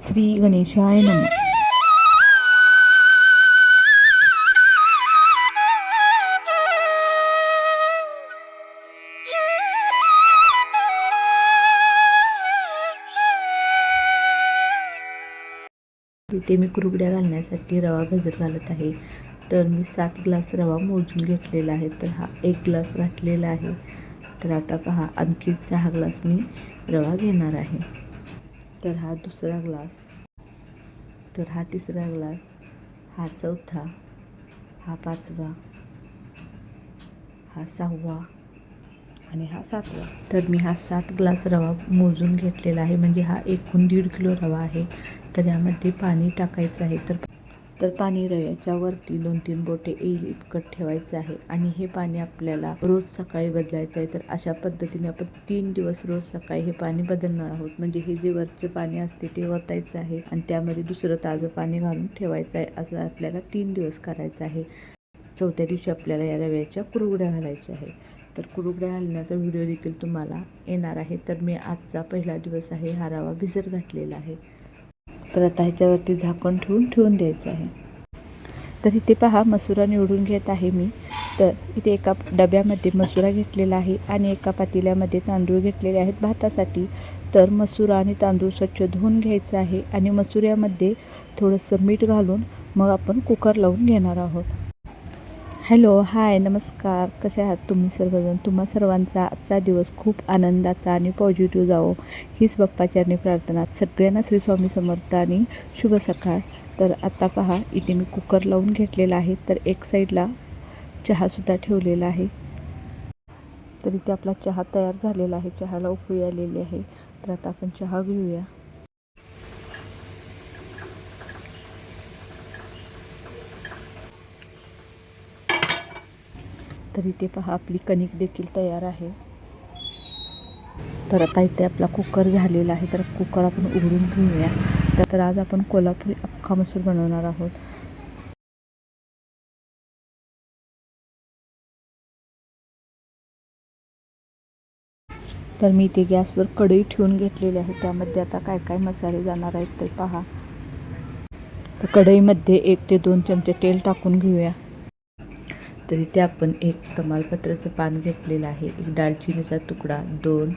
श्री गणेशाय नम. इथे मी कुरगड्या घालण्यासाठी रवा भिजत घालत आहे. तर मी सात ग्लास रवा मोजून घेतलेला आहे. तर हा एक ग्लास घातलेला आहे. तर आता पहा आणखी सहा ग्लास मी रवा घेणार आहे. तर हा दुसरा ग्लास. तर हा तिसरा ग्लास. हा चौथा. हा पाचवा. हा सहावा. आणि हा सातवा. तर मी हा सात ग्लास रवा मोजून घेतलेला आहे. म्हणजे हा एकूण दीड किलो रवा आहे. तर यामध्ये पाणी टाकायचं आहे. तर तर पाणी रव्याच्या वरती दोन तीन बोटे येईल इतकं ठेवायचं आहे. आणि हे पाणी आपल्याला रोज सकाळी बदलायचं आहे. तर अशा पद्धतीने आपण तीन दिवस रोज सकाळी हे पाणी बदलणार आहोत. म्हणजे हे जे वरचं पाणी असते ते ओतायचं आहे आणि त्यामध्ये दुसरं ताजं पाणी घालून ठेवायचं आहे. असं आपल्याला तीन दिवस करायचं आहे. चौथ्या दिवशी आपल्याला या रव्याच्या कुरगुड्या घालायच्या आहेत. तर कुरगड्या घालण्याचा व्हिडिओ देखील तुम्हाला येणार आहे. तर मी आजचा पहिला दिवस आहे. हा रवा भिजत घातलेला आहे. तर आता ह्याच्यावरती झाकण ठेवून ठेवून द्यायचं आहे. तर इथे पहा मसुरा निवडून घेत आहे मी. तर इथे एका डब्यामध्ये मसुरा घेतलेला आहे आणि एका पातेल्यामध्ये तांदूळ घेतलेले आहेत भातासाठी. तर मसुरा आणि तांदूळ स्वच्छ धुवून घ्यायचं आहे आणि मसुऱ्यामध्ये थोडंसं मीठ घालून मग आपण कुकर लावून घेणार आहोत. हॅलो हाय नमस्कार. कसे आहात तुम्ही सर्वजण? तुम्हा सर्वांचा आजचा दिवस खूप आनंदाचा आणि पॉझिटिव्ह जावो. हीच बाप्पाचरणी प्रार्थना. सगळ्यांना श्री स्वामी समर्थ आणि शुभ सकाळ. तर आता पहा इथे मी कुकर लावून घेतलेला आहे. तर एक साईडला चहासुद्धा ठेवलेला आहे. तर इथे आपला चहा तयार झालेला आहे. चहाला उकळी आलेली आहे. तर आता आपण चहा घेऊया. तर इथे पहा आपली कणिक देखील तयार आहे. तर आता इथे आपला कुकर झालेला आहे तर कुकर आपण उघडून घेऊया. तर- आज आपण कोल्हापुरी अख्खा मसूर बनवणार आहोत. तर मी इथे गॅसवर कढई ठेवून घेतलेली आहे त्यामध्ये आता काय काय मसाले जाणार आहेत ते पहा. तर कढईमध्ये एक ते दोन चमचे तेल टाकून घेऊया. तर इथे आपण एक तमालपत्राचं पान घेतलेलं आहे. एक दालचिनीचा तुकडा दोन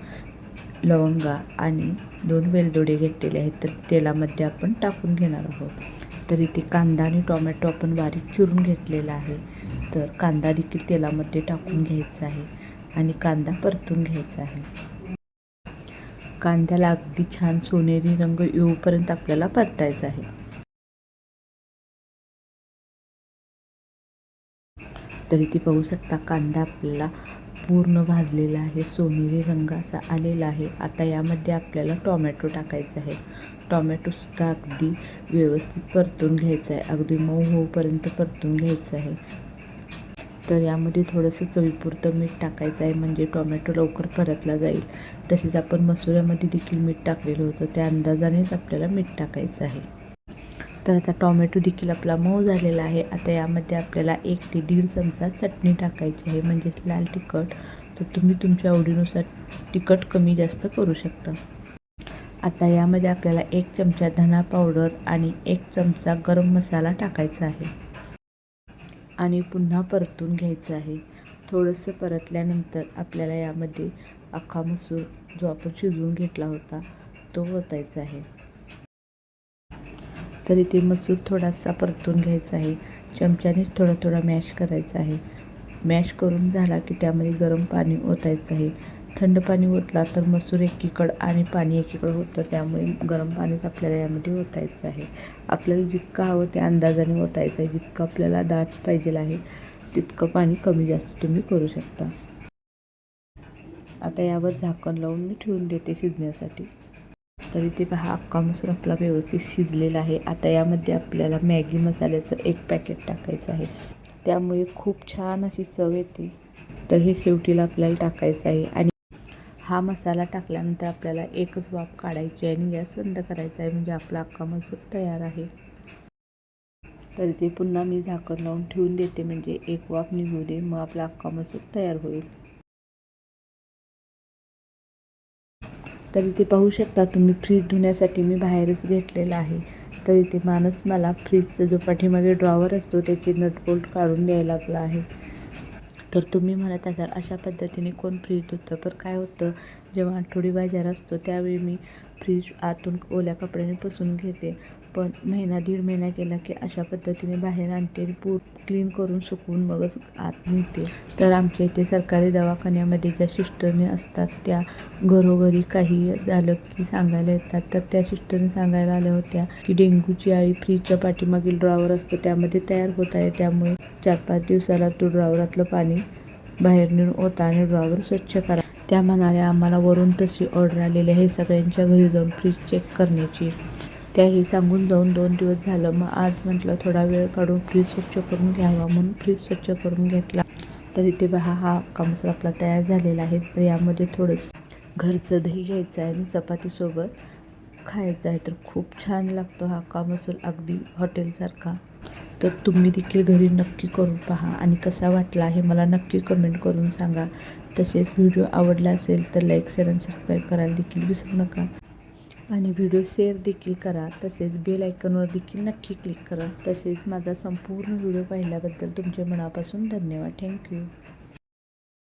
लवंगा आणि दोन वेलदोडे घेतलेले आहेत. तर तेलामध्ये आपण टाकून घेणार आहोत. तर इथे कांदा आणि टोमॅटो आपण बारीक चिरून घेतलेला आहे. तर कांदा देखील तेलामध्ये टाकून घ्यायचा आहे आणि कांदा परतून घ्यायचा आहे. कांद्याला अगदी छान सोनेरी रंग येऊपर्यंत आपल्याला परतायचा आहे. तर इथे पाहू शकता कांदा आपल्याला पूर्ण भाजलेला आहे सोनेरी रंग असा आलेला आहे. आता यामध्ये आपल्याला टॉमॅटो टाकायचा आहे. टॉमॅटोसुद्धा अगदी व्यवस्थित परतून घ्यायचं आहे. अगदी मऊ होऊपर्यंत परतून घ्यायचं आहे. तर यामध्ये थोडंसं चवीपुरतं मीठ टाकायचं आहे म्हणजे टोमॅटो लवकर परतला जाईल. तसेच आपण मसुऱ्यामध्ये देखील मीठ टाकलेलं होतं. त्या अंदाजानेच आपल्याला मीठ टाकायचं आहे. तर आता टॉमॅटो देखील आपला मऊ झालेला आहे. आता यामध्ये आपल्याला एक ते दीड चमचा चटणी टाकायची आहे म्हणजेच लाल तिखट. तर तुम्ही तुमच्या आवडीनुसार तिखट कमी जास्त करू शकता. आता यामध्ये आपल्याला एक चमचा धना पावडर आणि एक चमचा गरम मसाला टाकायचा आहे. आणि पुन्हा परतून घ्यायचं आहे. थोडंसं परतल्यानंतर आपल्याला यामध्ये अख्खा मसूर जो आपण शिजवून घेतला होता तो ओतायचा आहे. तर इथे मसूर थोडासा परतून घ्यायचा आहे. चमच्यानेच थोडा थोडा मॅश करायचा आहे. मॅश करून झाला की त्यामध्ये गरम पाणी ओतायचं आहे. थंड पाणी ओतला तर मसूर एकीकडं आणि पाणी एकीकडं होतं त्यामुळे गरम पाणीच आपल्याला यामध्ये ओतायचं आहे. आपल्याला जितकं हवं त्या अंदाजाने ओतायचं आहे. जितकं आपल्याला दाट पाहिजे आहे तितकं पाणी कमी जास्त तुम्ही करू शकता. आता यावर झाकण लावून मी ठेवून देते शिजण्यासाठी. तर इथे पहा अख्खा मसूर आपला व्यवस्थित शिजलेला आहे. आता यामध्ये आपल्याला मॅगी मसाल्याचं एक पॅकेट टाकायचं आहे. त्यामुळे खूप छान अशी चव येते. तर हे शेवटीला आपल्याला टाकायचं आहे. आणि हा मसाला टाकल्यानंतर आपल्याला एकच वाफ काढायची आहे आणि गॅस बंद करायचा आहे. म्हणजे आपला अख्खा मसूर तयार आहे. तर ते पुन्हा मी झाकण लावून ठेवून देते. म्हणजे एक वाफ निघू दे मग आपला अख्खा मसूर तयार होईल. तर इथे पाहू शकता तुम्ही फ्रीज धुण्यासाठी मी बाहेरच घेतलेला आहे. तर इथे माणूस मला फ्रीजचा जो पाठीमागे ड्रॉवर असतो त्याची नटबोल्ट काढून द्यायला लागला आहे. तर तुम्ही म्हणत असाल अशा पद्धतीने कोण फ्रीज धुतं? पण काय होतं जेव्हा आठवडी बाजार असतो त्यावेळी मी फ्रीज आतून ओल्या कपड्याने पुसून घेते. पण महिना दीड महिना गेला की अशा पद्धतीने बाहेर आणते आणि पूर क्लीन करून सुकवून मगच आत नेते. तर आमच्या इथे सरकारी दवाखान्यामध्ये ज्या सिस्टरने असतात त्या घरोघरी काही झालं की सांगायला येतात. तर त्या सिस्टरने सांगायला आल्या होत्या की डेंग्यूची आळी फ्रीजच्या पाठीमागील ड्रॉवर असतो त्यामध्ये तयार होत आहे. त्यामुळे चार पाच दिवसाला तो ड्रॉवरातलं पाणी बाहेर नेऊन ओता आणि ड्रॉवर स्वच्छ करा. त्या म्हणाल्या आम्हाला वरून तशी ऑर्डर आलेली आहे. सगळ्यांच्या घरी जाऊन फ्रीज चेक करण्याची. त्याही सांगून जाऊन दोन दिवस झालं. मग आज म्हटलं थोडा वेळ काढून फ्रीज स्वच्छ करून घ्यावा. म्हणून फ्रीज स्वच्छ करून घेतला. तर इथे बहा हा हक्का आपला तयार झालेला आहे. तर यामध्ये थोडंसं घरचं दही घ्यायचं आहे आणि चपातीसोबत खायचं आहे. तर खूप छान लागतो हा हक्का अगदी हॉटेलसारखा तर तुम्ही देखील घरी नक्की करून पहा. आणि कसा वाटला हे मला नक्की कमेंट करून सांगा. तसेच व्हिडिओ आवडला असेल तर लाईक शेअर आणि सबस्क्राईब करायला देखील विसरू नका. आणि व्हिडिओ शेअर देखील करा. तसेच बेल आयकॉनवर देखील नक्की क्लिक करा. तसेच माझा संपूर्ण व्हिडिओ पाहिल्याबद्दल तुमच्या मनापासून धन्यवाद. थँक्यू